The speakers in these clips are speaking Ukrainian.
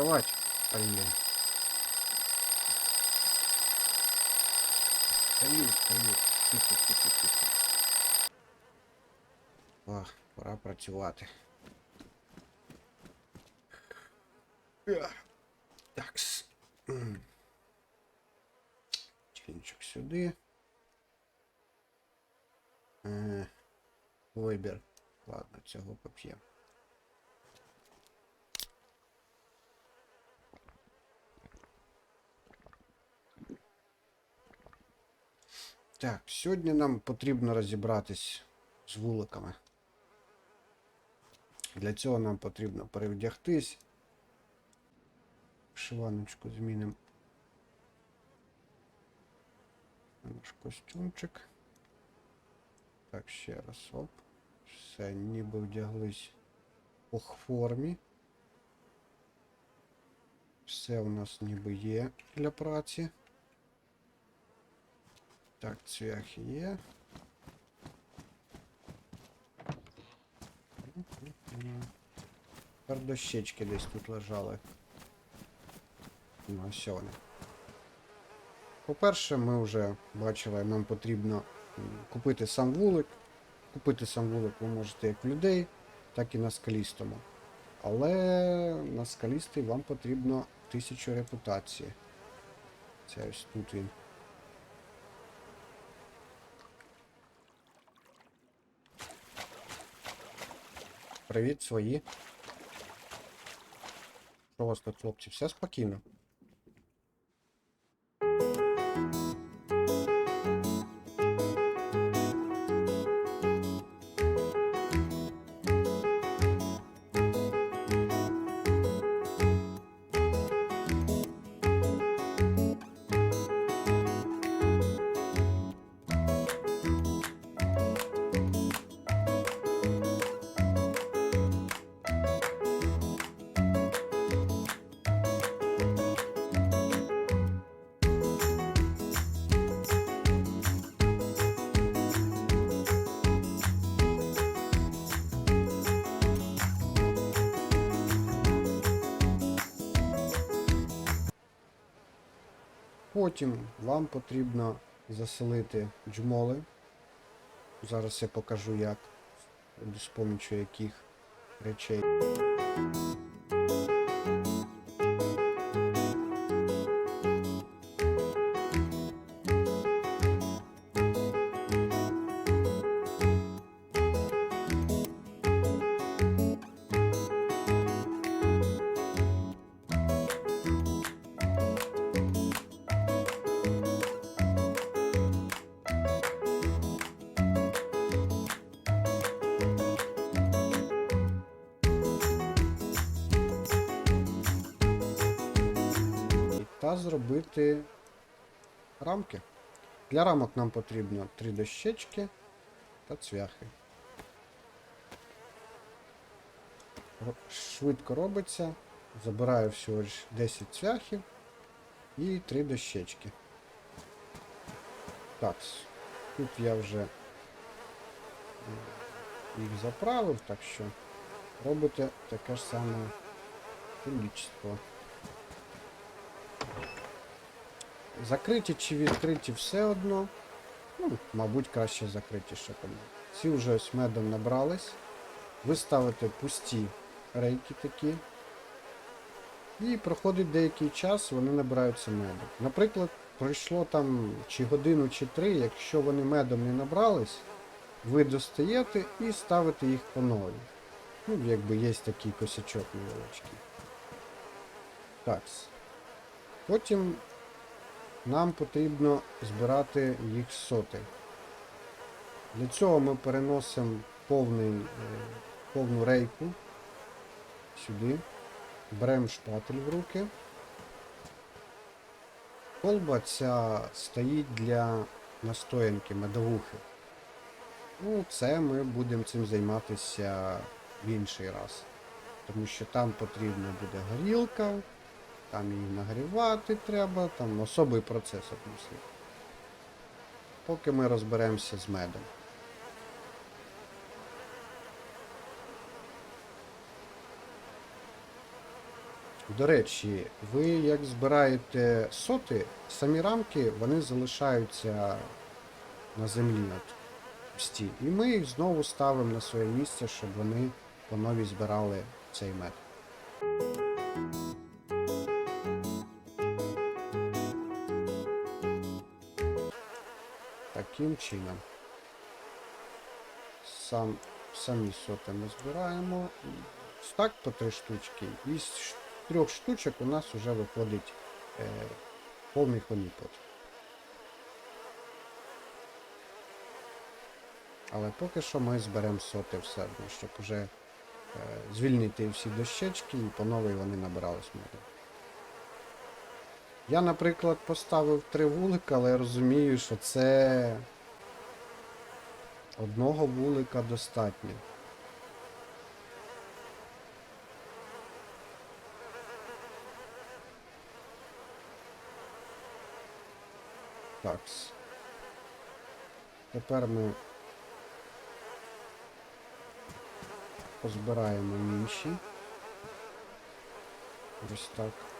доставати. Блін. Стою, стою. Тихо, тихо, тихо. О, пора працювати. Такс. М. Чайничок сюди. Е, Вибір. Ладно, цього поп'ємо. Так, сьогодні нам потрібно розібратись з вуликами. Для цього нам потрібно перевдягтись. Шиваночку змінимо. Наш костюмчик. Так, ще раз. Оп. Все, ніби вдяглись по формі. Все у нас ніби є для праці. Так, цвях є. Тепер дощечки десь тут лежали. Ну, ось вони. По-перше, ми вже бачили, нам потрібно купити сам вулик. Купити сам вулик ви можете як в людей, так і на скалістому. Але на скалістий вам потрібно 1000 репутації. Це ось тут він. Привіт, свої. Що у вас тут, хлопці? Все спокійно? Потім вам потрібно заселити джмоли. Зараз я покажу як, з помічю яких речей. Та зробити рамки. Для рамок нам потрібно три дощечки та цвяхи. Швидко робиться. Забираю всього ж 10 цвяхів і 3 дощечки. Так, тут я вже їх заправив, так що робите таке ж саме кількість. Закриті чи відкриті все одно. Ну, мабуть, краще закриті, що там. Ці вже ось медом набрались. Ви ставите пусті рейки такі. І проходить деякий час, вони набираються медом. Наприклад, пройшло там чи годину, чи три, якщо вони медом не набрались, ви достаєте і ставите їх по нові. Ну, якби є такий косячок невеличкий. Так. Потім нам потрібно збирати їх соти. Для цього ми переносимо повний, е, повну рейку сюди. Беремо шпатель в руки. Колба ця стоїть для настоянки медовухи. Ну, це ми будемо цим займатися в інший раз. Тому що там потрібна буде горілка, там її нагрівати треба, там особий процес одним Поки ми розберемося з медом. До речі, ви як збираєте соти, самі рамки вони залишаються на землі от, пусті. І ми їх знову ставимо на своє місце, щоб вони по новій збирали цей мед. Таким чином. Сам, самі соти ми збираємо. Так по три штучки. І з трьох штучок у нас вже виходить е, повний хоніпот. Але поки що ми зберемо соти все одно, щоб вже е, звільнити всі дощечки і по новій вони набирались меду. Я, наприклад, поставив три вулика, але я розумію, що це одного вулика достатньо. Так. Тепер ми позбираємо інші. Ось так.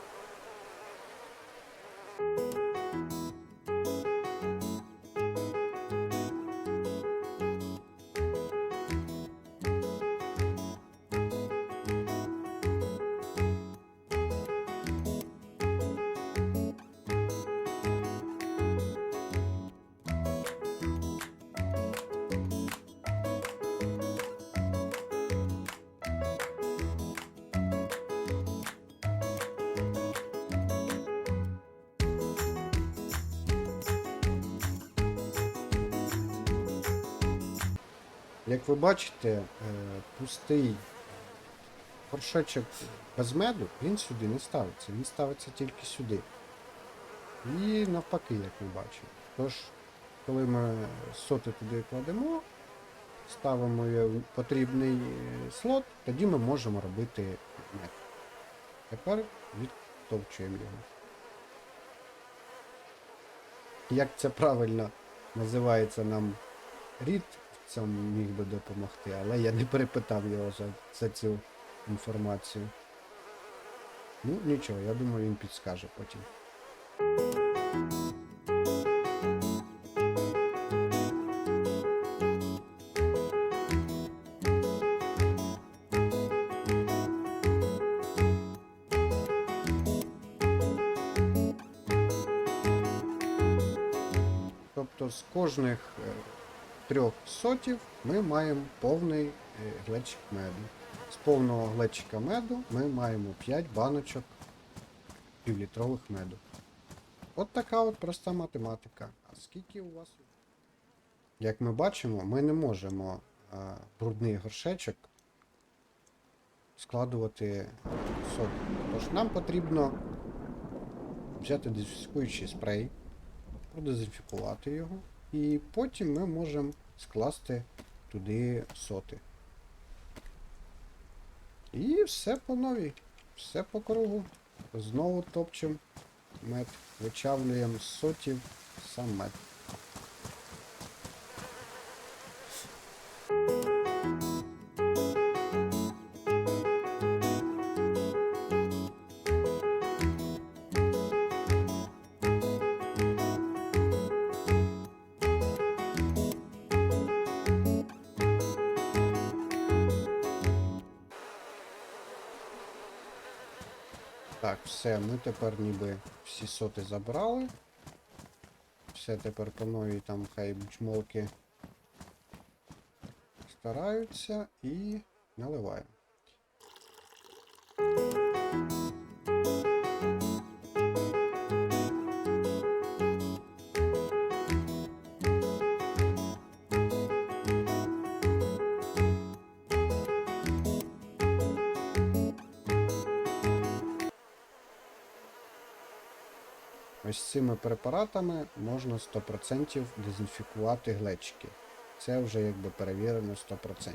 Як ви бачите, е, пустий горшечок без меду, він сюди не ставиться, він ставиться тільки сюди. І навпаки, як ми бачимо. Тож, коли ми соти туди кладемо, ставимо в потрібний е, слот, тоді ми можемо робити мед. Тепер відтовчуємо його. Як це правильно називається нам рід цьому міг би допомогти, але я не перепитав його за, за цю інформацію. Ну, нічого, я думаю, він підскаже потім. Тобто з кожних е, трьох сотів ми маємо повний е, глечик меду. З повного глечика меду ми маємо 5 баночок півлітрових меду. От така от проста математика. А скільки у вас? Як ми бачимо, ми не можемо а, брудний горшечок складувати сок. Тож нам потрібно взяти дезінфікуючий спрей, продезінфікувати його, і потім ми можемо скласти туди соти. І все по новій, все по кругу. Знову топчемо мед, вичавлюємо з сотів сам мед. Так, все, ми тепер ніби всі соти забрали. Все тепер по новій там хай бучмолки стараються і наливаємо. Ось цими препаратами можна 100% дезінфікувати глечики. Це вже якби перевірено 100%.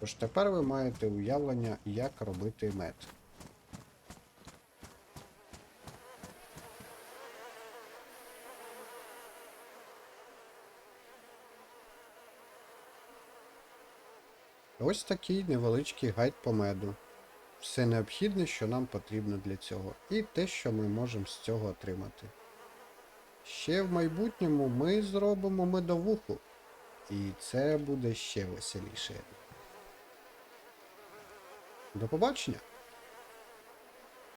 Тож тепер ви маєте уявлення, як робити мед. Ось такий невеличкий гайд по меду. Все необхідне, що нам потрібно для цього, і те, що ми можемо з цього отримати. Ще в майбутньому ми зробимо медовуху, і це буде ще веселіше. До побачення!